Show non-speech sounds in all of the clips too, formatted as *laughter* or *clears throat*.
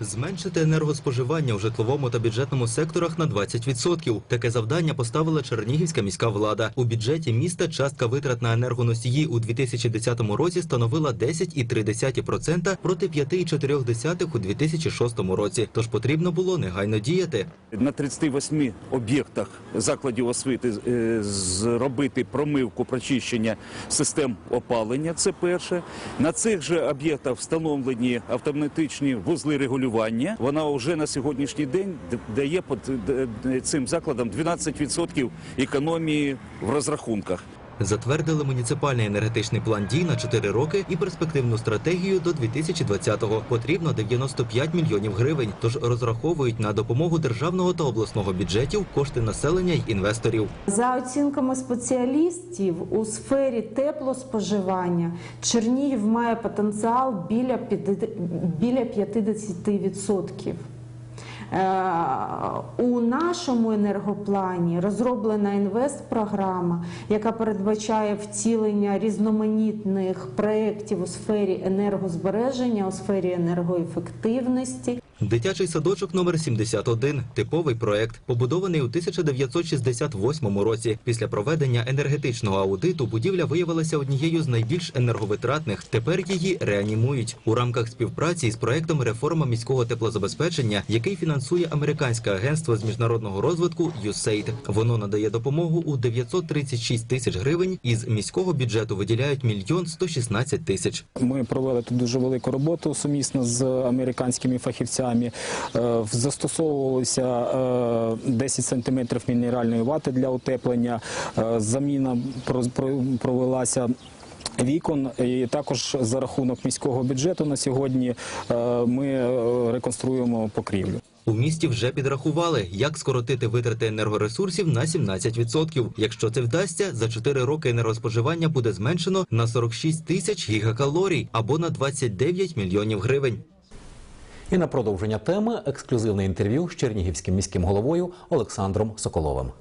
Зменшити енергоспоживання у житловому та бюджетному секторах на 20%. Таке завдання поставила Чернігівська міська влада. У бюджеті міста частка витрат на енергоносії у 2010 році становила 10,3% проти 5,4% у 2006 році. Тож потрібно було негайно діяти. На 38 об'єктах закладів освіти е, зробити промивку прочищення систем опалення. Це перше. На цих же об'єктах встановлені автоматичні вузли регулювання. Вона вже на сьогоднішній день дає цим закладам 12% економії в розрахунках. Затвердили муніципальний енергетичний план дій на 4 роки і перспективну стратегію до 2020-го. Потрібно 95 мільйонів гривень. Тож розраховують на допомогу державного та обласного бюджетів, кошти населення й інвесторів. За оцінками спеціалістів у сфері теплоспоживання Чернігів має потенціал біля п'яти- біля 50%. Е, У нашому енергоплані розроблена інвестпрограма, яка передбачає втілення різноманітних проєктів у сфері енергозбереження, у сфері енергоефективності. Дитячий садочок номер 71 – типовий проект, побудований у 1968 році. Після проведення енергетичного аудиту будівля виявилася однією з найбільш енерговитратних. Тепер її реанімують у рамках співпраці із проектом реформа міського теплозабезпечення, який фінансує американське агентство з міжнародного розвитку USAID. Воно надає допомогу у 936 тисяч гривень. Із міського бюджету виділяють мільйон 116 тисяч. Ми провели тут дуже велику роботу сумісно з американськими фахівцями. Е, Застосовувалися е, 10 сантиметрів мінеральної вати для утеплення. Е, Заміна про- про- провелася. Вікон і також за рахунок міського бюджету на сьогодні е, ми е, реконструюємо покрівлю. У місті вже підрахували, як скоротити витрати енергоресурсів на 17%. Якщо це вдасться, за 4 роки енергоспоживання буде зменшено на 46 тисяч гігакалорій або на 29 мільйонів гривень. І на продовження теми ексклюзивне інтерв'ю з чернігівським міським головою Олександром Соколовим.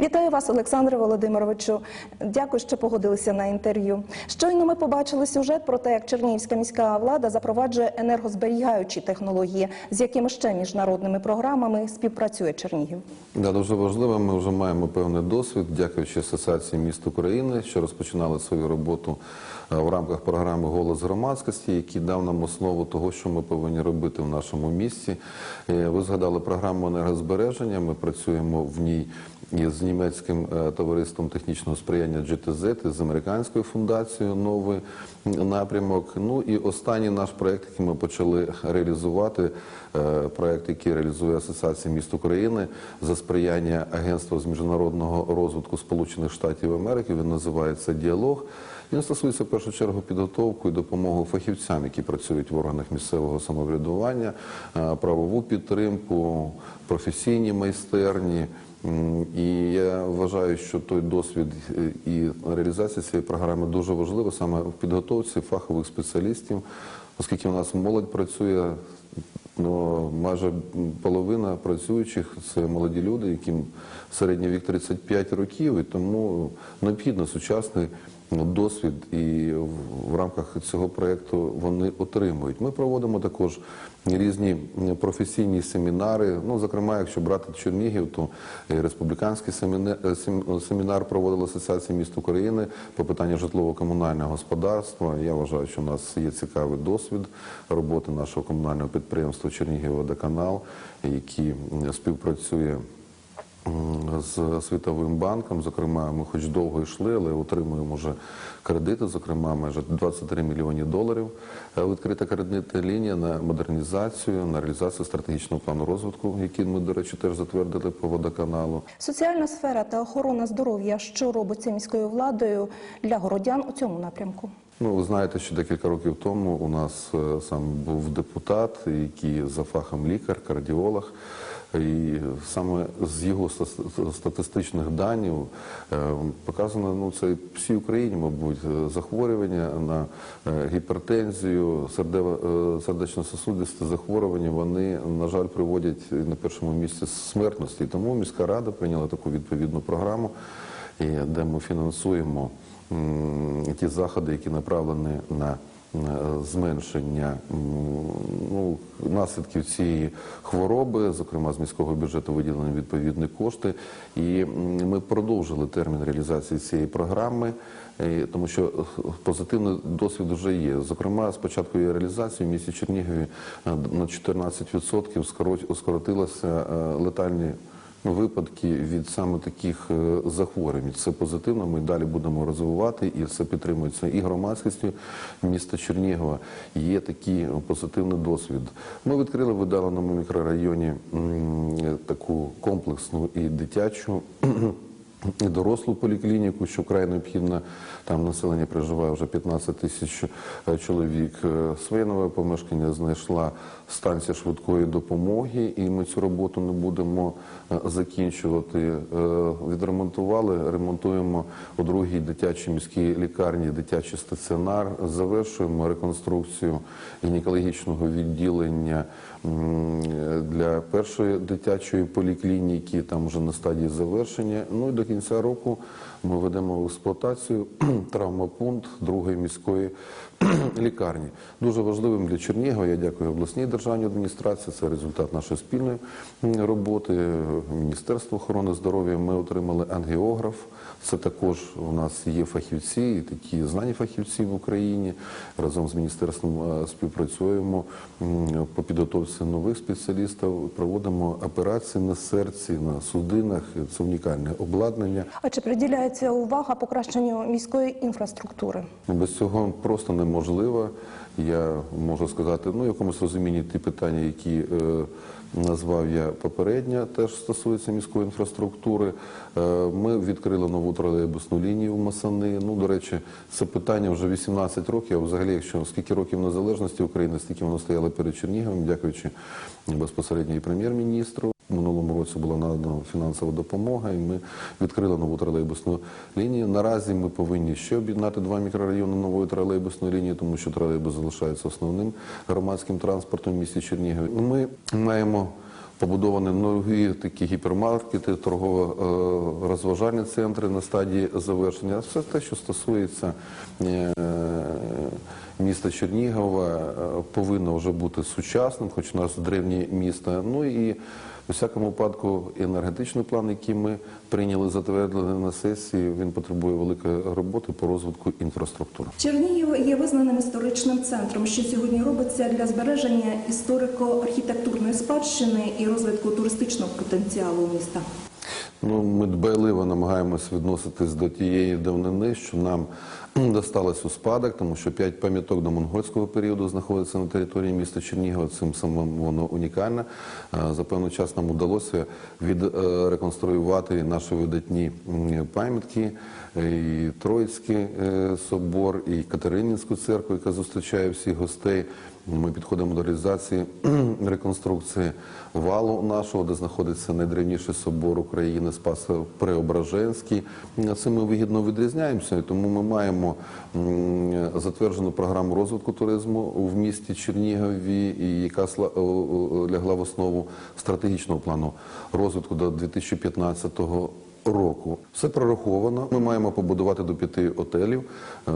Вітаю вас, Олександре Володимировичу. Дякую, що погодилися на інтерв'ю. Щойно ми побачили сюжет про те, як Чернігівська міська влада запроваджує енергозберігаючі технології, з якими ще міжнародними програмами співпрацює Чернігів. Да, дуже важливо. Ми вже маємо певний досвід, дякуючи Асоціації міст України, що розпочинали свою роботу е, в рамках програми Голос громадськості, який дав нам основу того, що ми повинні робити в нашому місті. Е, Ви згадали програму енергозбереження. Ми працюємо в ній із німецьким е, товариством технічного сприяння GTZ, з американською фундацією новий напрямок. Ну і останній наш проект, який ми почали реалізувати, е, проект, який реалізує Асоціація міст України за сприяння Агентства з міжнародного розвитку Сполучених Штатів Америки. Він називається Діалог. Він стосується в першу чергу підготовку і допомоги фахівцям, які працюють в органах місцевого самоврядування, е, правову підтримку, професійні майстерні. І я вважаю, що той досвід е, і реалізація цієї програми дуже важлива саме в підготовці фахових спеціалістів, оскільки у нас молодь працює. Ну, майже половина працюючих це молоді люди, яким середній вік 35 років, і тому необхідно сучасний досвід, і в- рамках цього проєкту вони отримують. Ми проводимо також різні професійні семінари. Ну, зокрема, якщо брати Чернігів, то республіканський е, семінар проводила Асоціація міст України по питанню житлово-комунального господарства. Я вважаю, що у нас є цікавий досвід роботи нашого комунального підприємства Чернігівводоканал, який співпрацює з Світовим банком. Зокрема, ми хоч довго йшли, але отримуємо вже кредити, зокрема, майже 23 мільйони доларів. Е, Відкрита кредитна лінія на модернізацію, на реалізацію стратегічного плану розвитку, який ми, до речі, теж затвердили по водоканалу. Соціальна сфера та охорона здоров'я, що робиться міською владою для городян у цьому напрямку. Ну, ви знаєте, що декілька років тому у нас е, сам був депутат, який за фахом лікар, кардіолог. І саме з його статистичних даних е, показано, ну це всій Україні, мабуть, е, захворювання на е, гіпертензію, сердечно-сосудисті захворювання, вони, на жаль, приводять на першому місці смертності. Тому міська рада прийняла таку відповідну програму, де ми фінансуємо ті заходи, які направлені на зменшення ну, наслідків цієї хвороби, зокрема з міського бюджету виділені відповідні кошти. І ми продовжили термін реалізації цієї програми, е, тому що е, позитивний досвід вже є. Зокрема, з початку її реалізації в місті Чернігові е, на 14% скоро- скоротилося е, летальні випадки від саме таких е, захворювань. Це позитивно. Ми далі будемо розвивати, і це підтримується і громадськістю міста Чернігова. Є такий позитивний досвід. Ми відкрили в видаленому мікрорайоні таку комплексну і дитячу. І дорослу поліклініку, що вкрай необхідно. Там населення проживає вже 15 тисяч е, чоловік. Е, Своє нове помешкання знайшла станція швидкої допомоги, і ми цю роботу не будемо е, закінчувати. Е, Відремонтували, ремонтуємо у другій дитячій міській лікарні дитячий стаціонар. Завершуємо реконструкцію гінекологічного відділення для першої дитячої поліклініки, там вже на стадії завершення. Ну і до кінця року ми ведемо в експлуатацію *clears throat* травмопункт другої міської *clears throat* лікарні. Дуже важливим для Чернігова, я дякую обласній державній адміністрації, це результат нашої спільної роботи. Міністерство охорони здоров'я ми отримали ангіограф. Це також у нас є фахівці, такі знані фахівці в Україні. Разом з міністерством е, співпрацюємо по підготовці нових спеціалістів. Проводимо операції на серці, на судинах. Це унікальне обладнання. А чи приділяється увага покращенню міської інфраструктури? Без цього просто неможливо. Я можу сказати, ну якомусь розумінні ті питання, які е, назвав я попередньо, теж стосуються міської інфраструктури. Е, ми відкрили нову тролейбусну лінію в Масани. Ну, до речі, це питання вже 18 років. А взагалі, якщо скільки років незалежності України, стільки воно стояло перед Черніговом, дякуючи безпосередньо і прем'єр-міністру. Минулому році була надана фінансова допомога, і ми відкрили нову тролейбусну лінію. Наразі ми повинні ще об'єднати два мікрорайони нової тролейбусної лінії, тому що тролейбус залишається основним громадським транспортом в місті Чернігові. Ми маємо побудовані нові такі гіпермаркети, торгово-розважальні центри на стадії завершення. Все те, що стосується е, міста Чернігова, е, повинно вже бути сучасним, хоч у нас древнє місто. Ну і у всякому випадку енергетичний план, який ми прийняли, затвердили на сесії, він потребує великої роботи по розвитку інфраструктури. Чернігів є визнаним історичним центром, що сьогодні робиться для збереження історико-архітектурної спадщини і розвитку туристичного потенціалу міста. Ну, ми дбайливо намагаємось відноситись до тієї давнини, що нам *clears throat* досталось у спадок, тому що п'ять пам'яток до монгольського періоду знаходяться на території міста Чернігова. Цим самим воно унікальне. Е, За певний час нам вдалося відреконструювати наші видатні пам'ятки. І Троїцький е, собор, і Катеринінську церкву, яка зустрічає всіх гостей. Ми підходимо до реалізації реконструкції валу нашого, де знаходиться найдревніший собор України Спасо Преображенський. Цим ми вигідно відрізняємося, тому ми маємо затверджену програму розвитку туризму в місті Чернігові, яка лягла в основу стратегічного плану розвитку до 2015 року. Все прораховано. Ми маємо побудувати до п'яти готелів. Е,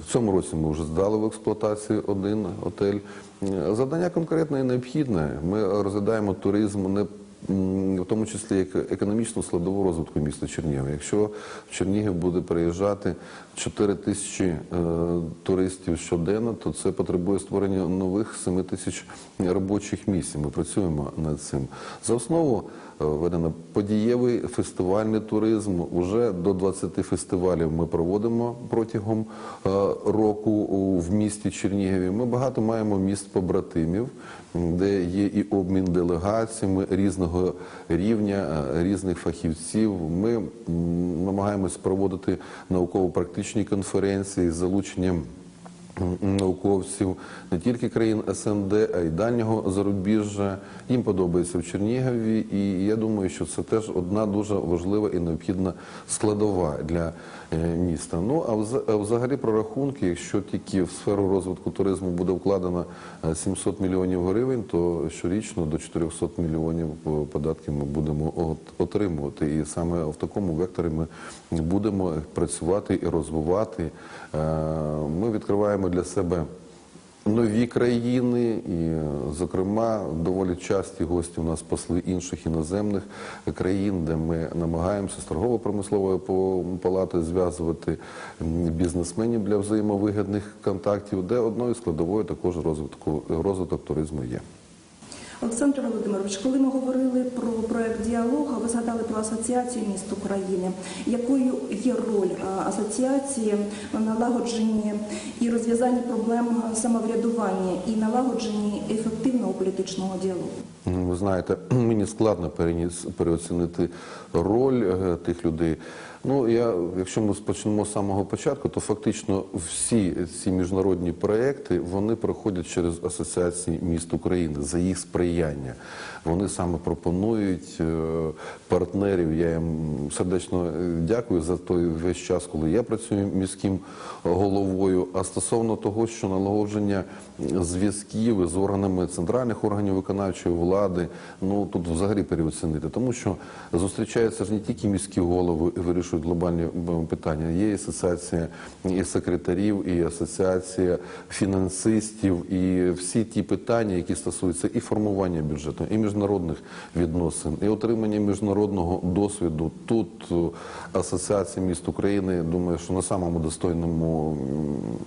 В цьому році ми вже здали в експлуатацію один готель. Е, Завдання конкретне і необхідне. Ми розглядаємо туризм не в тому числі як економічну складову розвитку міста Чернігова. Якщо в Чернігів буде приїжджати 4 тисячі е, туристів щоденно, то це потребує створення нових 7 тисяч робочих місць. Ми працюємо над цим. За основу введено подієвий фестивальний туризм. Уже до 20 фестивалів ми проводимо протягом е, року в місті Чернігові. Ми багато маємо міст побратимів, де є і обмін делегаціями різного рівня, е, різних фахівців. Ми намагаємось проводити науково-практичні конференції з залученням науковців не тільки країн СНД, а й дальнього зарубіжжя. Їм подобається в Чернігові, і я думаю, що це теж одна дуже важлива і необхідна складова для е, міста. Ну а взагалі про рахунки, якщо тільки в сферу розвитку туризму буде вкладено е, 700 мільйонів гривень, то щорічно до 400 мільйонів е, податків ми будемо отримувати. І саме в такому векторі ми будемо працювати і розвивати. Е, Ми відкриваємо для себе нові країни, і, зокрема, доволі часті гості у нас посли інших іноземних країн, де ми намагаємося з торгово-промисловою палатою зв'язувати бізнесменів для взаємовигідних контактів, де одною складовою також розвитку розвиток туризму є. Олександр Володимирович, коли ми говорили про проект діалога, ви згадали про асоціацію міст України. Якою є роль асоціації в налагодженні і розв'язанні проблем самоврядування і налагодженні ефективного політичного діалогу? Ви знаєте, *clears throat* мені складно переоцінити роль е, тих людей. Ну, я, якщо ми почнемо з самого початку, то фактично всі ці міжнародні проекти вони проходять через асоціації міст України за їх сприяння. Вони саме пропонують е, партнерів. Я їм сердечно е, дякую за той весь час, коли я працюю міським головою. А стосовно того, що налагодження зв'язків з органами центральних органів виконавчої влади, ну тут взагалі переоцінити, тому що зустрічаються ж не тільки міські голови і вирішують глобальні питання. Є асоціація і секретарів, і асоціація фінансистів, і всі ті питання, які стосуються і формування бюджету, і міжнародних відносин, і отримання міжнародного досвіду. Тут е, асоціація міст України, думаю, що на самому достойному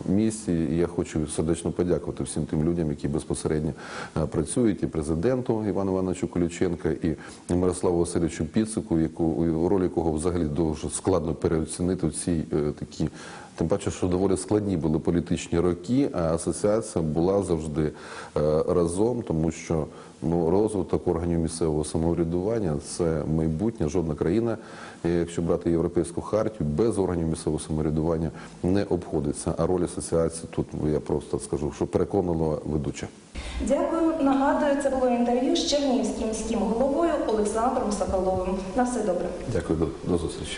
місці. Я хочу сердечно подякувати всім тим людям, які безпосередньо е, працюють, і президенту Івану Івановичу Колюченка, і Мирославу Васильовичу Піцику, яку роль якого взагалі дуже складно переоцінити ці е, такі. Тим паче, що доволі складні були політичні роки, а асоціація була завжди е, разом, тому що ну, розвиток органів місцевого самоврядування це майбутнє. Жодна країна, е, якщо брати європейську хартію, без органів місцевого самоврядування не обходиться. А роль асоціації тут я просто скажу, що переконала ведуча. Дякую. Нагадую, це було інтерв'ю з Чернігівським міським головою Олександром Соколовим. На все добре. Дякую, до, до зустрічі.